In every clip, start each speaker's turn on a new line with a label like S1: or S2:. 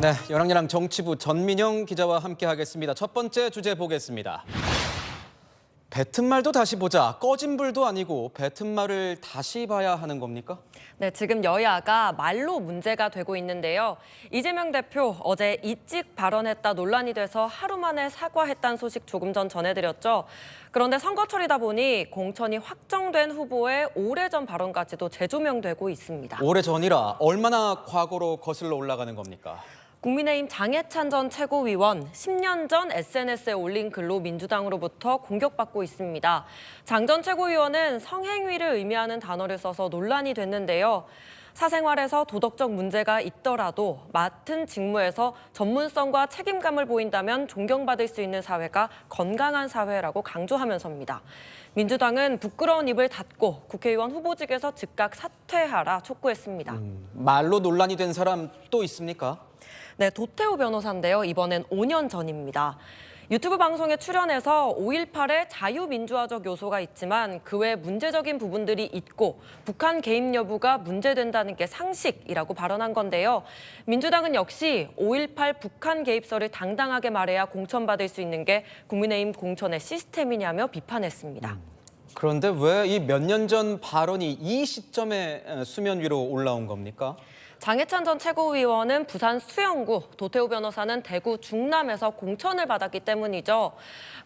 S1: 네, 열왕열왕 정치부 전민영 기자와 함께하겠습니다. 첫 번째 주제 보겠습니다. 뱉은 말도 다시 보자. 꺼진 불도 아니고 뱉은 말을 다시 봐야 하는 겁니까?
S2: 네, 지금 여야가 말로 문제가 되고 있는데요. 이재명 대표 어제 이찍 발언했다 논란이 돼서 하루 만에 사과했다는 소식 조금 전 전해드렸죠. 그런데 선거철이다 보니 공천이 확정된 후보의 오래전 발언까지도 재조명되고 있습니다.
S1: 오래 전이라 얼마나 과거로 거슬러 올라가는 겁니까?
S2: 국민의힘 장해찬 전 최고위원 10년 전 SNS에 올린 글로 민주당으로부터 공격받고 있습니다. 장 전 최고위원은 성행위를 의미하는 단어를 써서 논란이 됐는데요. 사생활에서 도덕적 문제가 있더라도 맡은 직무에서 전문성과 책임감을 보인다면 존경받을 수 있는 사회가 건강한 사회라고 강조하면서입니다. 민주당은 부끄러운 입을 닫고 국회의원 후보직에서 즉각 사퇴하라 촉구했습니다.
S1: 말로 논란이 된 사람 또 있습니까?
S2: 네, 도태우 변호사인데요. 이번엔 5년 전입니다. 유튜브 방송에 출연해서 5.18의 자유민주화적 요소가 있지만 그 외 문제적인 부분들이 있고 북한 개입 여부가 문제된다는 게 상식이라고 발언한 건데요. 민주당은 역시 5.18 북한 개입설을 당당하게 말해야 공천받을 수 있는 게 국민의힘 공천의 시스템이냐며 비판했습니다.
S1: 그런데 왜 이 몇 년 전 발언이 이 시점에 에, 수면 위로 올라온 겁니까?
S2: 장해찬 전 최고위원은 부산 수영구, 도태우 변호사는 대구 중남에서 공천을 받았기 때문이죠.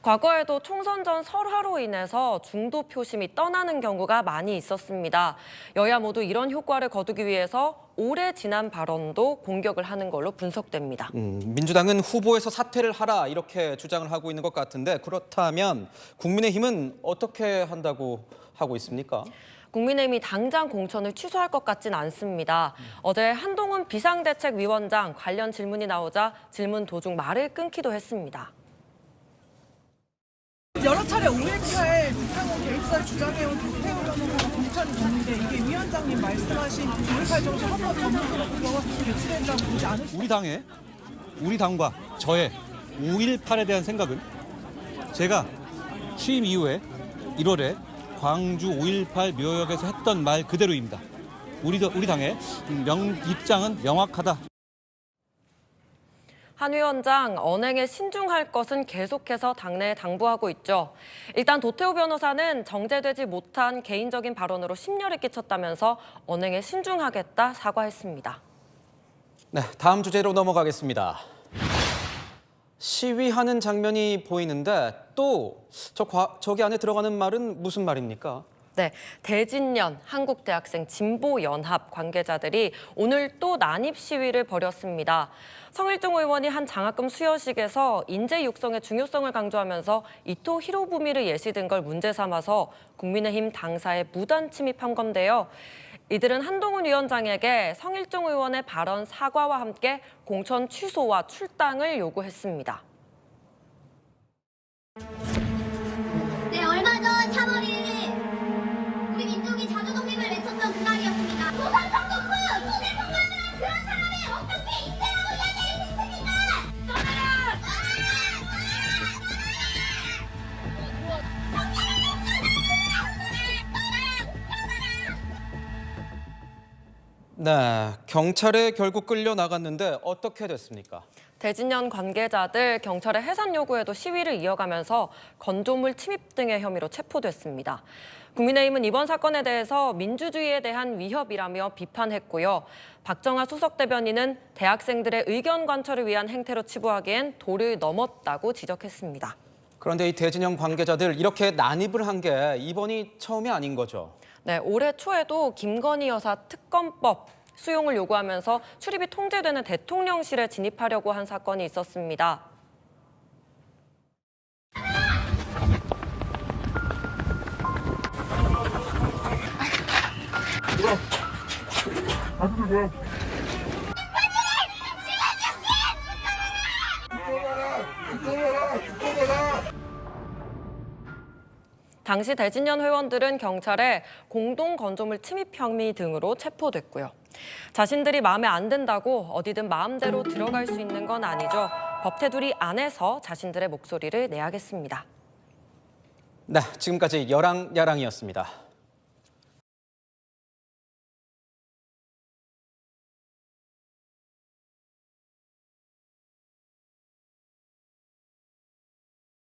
S2: 과거에도 총선 전 설화로 인해서 중도 표심이 떠나는 경우가 많이 있었습니다. 여야 모두 이런 효과를 거두기 위해서 오래 지난 발언도 공격을 하는 걸로 분석됩니다.
S1: 음, 민주당은 후보에서 사퇴를 하라 이렇게 주장을 하고 있는 것 같은데 그렇다면 국민의힘은 어떻게 한다고 하고 있습니까?
S2: 국민의힘이 당장 공천을 취소할 것 같진 않습니다. 어제 한동훈 비상대책위원장 관련 질문이 나오자 질문 도중 말을 끊기도 했습니다.
S3: 여러 차례 5일차에 북한군 개입설 주장해온 도태우 변호사가 공천이 됐는데 이게 위원장님 말씀하신 5.18 정신 헌법 전문으로 배치된다고 보지 않으시나요?
S4: 우리 당의 우리 당과 저의 5.18에 대한 생각은 제가 취임 이후에 1월에 광주 5.18 묘역에서 했던 말 그대로입니다. 우리 우리 당의 명 입장은 명확하다.
S2: 한 위원장 언행에 신중할 것은 계속해서 당내에 당부하고 있죠. 일단 도태우 변호사는 정제되지 못한 개인적인 발언으로 심려를 끼쳤다면서 언행에 신중하겠다 사과했습니다.
S1: 네, 다음 주제로 넘어가겠습니다. 시위하는 장면이 보이는데 또 저 저기 안에 들어가는 말은 무슨 말입니까?
S2: 네, 대진년 한국대학생 진보연합 관계자들이 오늘 또 난입 시위를 벌였습니다. 성일종 의원이 한 장학금 수여식에서 인재 육성의 중요성을 강조하면서 이토 히로부미를 예시든 걸 문제 삼아서 국민의힘 당사에 무단 침입한 건데요. 이들은 한동훈 위원장에게 성일종 의원의 발언 사과와 함께 공천 취소와 출당을 요구했습니다.
S5: 네,
S1: 경찰에 결국 끌려 나갔는데 어떻게 됐습니까?
S2: 대진년 관계자들 경찰의 해산 요구에도 시위를 이어가면서 건조물 침입 등의 혐의로 체포됐습니다. 국민의힘은 이번 사건에 대해서 민주주의에 대한 위협이라며 비판했고요. 박정하 수석 대변인은 대학생들의 의견 관철을 위한 행태로 치부하기엔 도를 넘었다고 지적했습니다.
S1: 그런데 이 대진영 관계자들 이렇게 난입을 한 게 이번이 처음이 아닌 거죠.
S2: 네, 올해 초에도 김건희 여사 특검법 수용을 요구하면서 출입이 통제되는 대통령실에 진입하려고 한 사건이 있었습니다. 당시 대진년 회원들은 경찰에 공동 건조물 침입 혐의 등으로 체포됐고요. 자신들이 마음에 안 든다고 어디든 마음대로 들어갈 수 있는 건 아니죠. 법 테두리 안에서 자신들의 목소리를 내야겠습니다.
S1: 네, 지금까지 열왕야랑이었습니다.